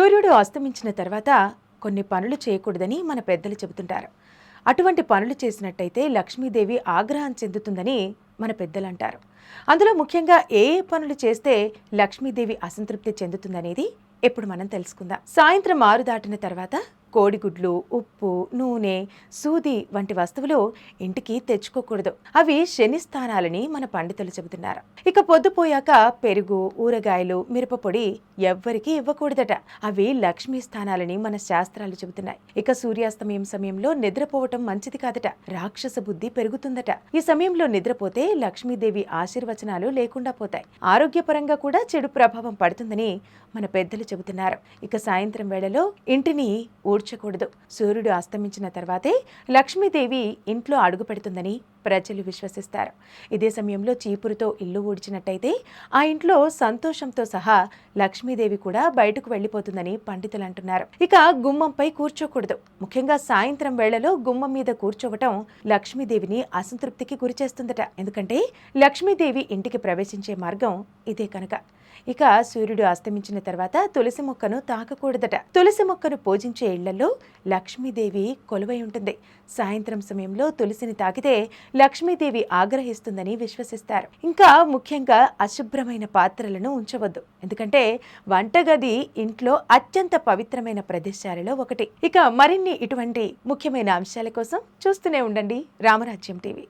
సూర్యుడు అస్తమించిన తర్వాత కొన్ని పనులు చేయకూడదని మన పెద్దలు చెబుతుంటారు. అటువంటి పనులు చేసినట్టయితే లక్ష్మీదేవి ఆగ్రహం చెందుతుందని మన పెద్దలు అంటారు. అందులో ముఖ్యంగా ఏ ఏ పనులు చేస్తే లక్ష్మీదేవి అసంతృప్తి చెందుతుందనేది ఇప్పుడు మనం తెలుసుకుందాం. సాయంత్రం ఆరు దాటిన తర్వాత కోడిగుడ్లు ఉప్పు నూనె సూది వంటి వస్తువులు ఇంటికి తెచ్చుకోకూడదు. అవి శని స్థానాలని మన పండితులు చెబుతున్నారు. ఇక పొద్దుపోయాక పెరుగు ఊరగాయలు మిరపపొడి ఎవ్వరికీ ఇవ్వకూడదట. అవి లక్ష్మీ స్థానాలని మన శాస్త్రాలు చెబుతున్నాయి. ఇక సూర్యాస్తమయం సమయంలో నిద్రపోవటం మంచిది కాదట. రాక్షస బుద్ధి పెరుగుతుందట. ఈ సమయంలో నిద్రపోతే లక్ష్మీదేవి ఆశీర్వచనాలు లేకుండా పోతాయి. ఆరోగ్యపరంగా కూడా చెడు ప్రభావం పడుతుందని మన పెద్దలు చెబుతున్నారు. ఇక సాయంత్రం వేళలో ఇంటిని ఊడ్చకూడదు సూర్యుడు అస్తమించిన తర్వాతే లక్ష్మీదేవి ఇంట్లో అడుగు పెడుతుందని ప్రజలు విశ్వసిస్తారు. ఇదే సమయంలో చీపురుతో ఇల్లు ఊడ్చినట్టయితే ఆ ఇంట్లో సంతోషంతో సహా లక్ష్మీదేవి కూడా బయటకు వెళ్ళిపోతుందని పండితులు అంటున్నారు ఇక గుమ్మంపై కూర్చోకూడదు. ముఖ్యంగా సాయంత్రం వేళలో గుమ్మం మీద కూర్చోవటం లక్ష్మీదేవిని అసంతృప్తికి గురిచేస్తుందట. ఎందుకంటే లక్ష్మీదేవి ఇంటికి ప్రవేశించే మార్గం ఇదే కనుక. ఇక సూర్యుడు అస్తమించిన తర్వాత తులసి మొక్కను తాకకూడదట. తులసి మొక్కను పూజించే ఇళ్ళలో లక్ష్మీదేవి కొలువై ఉంటుంది. సాయంత్రం సమయంలో తులసిని తాకితే లక్ష్మీదేవి ఆగ్రహిస్తుందని విశ్వసిస్తారు. ఇంకా ముఖ్యంగా అశుభ్రమైన పాత్రలను ఉంచవద్దు. ఎందుకంటే వంటగది ఇంట్లో అత్యంత పవిత్రమైన ప్రదేశాలలో ఒకటి. ఇక మరిన్ని ఇటువంటి ముఖ్యమైన అంశాల కోసం చూస్తూనే ఉండండి. రామరాజ్యం టీవీ.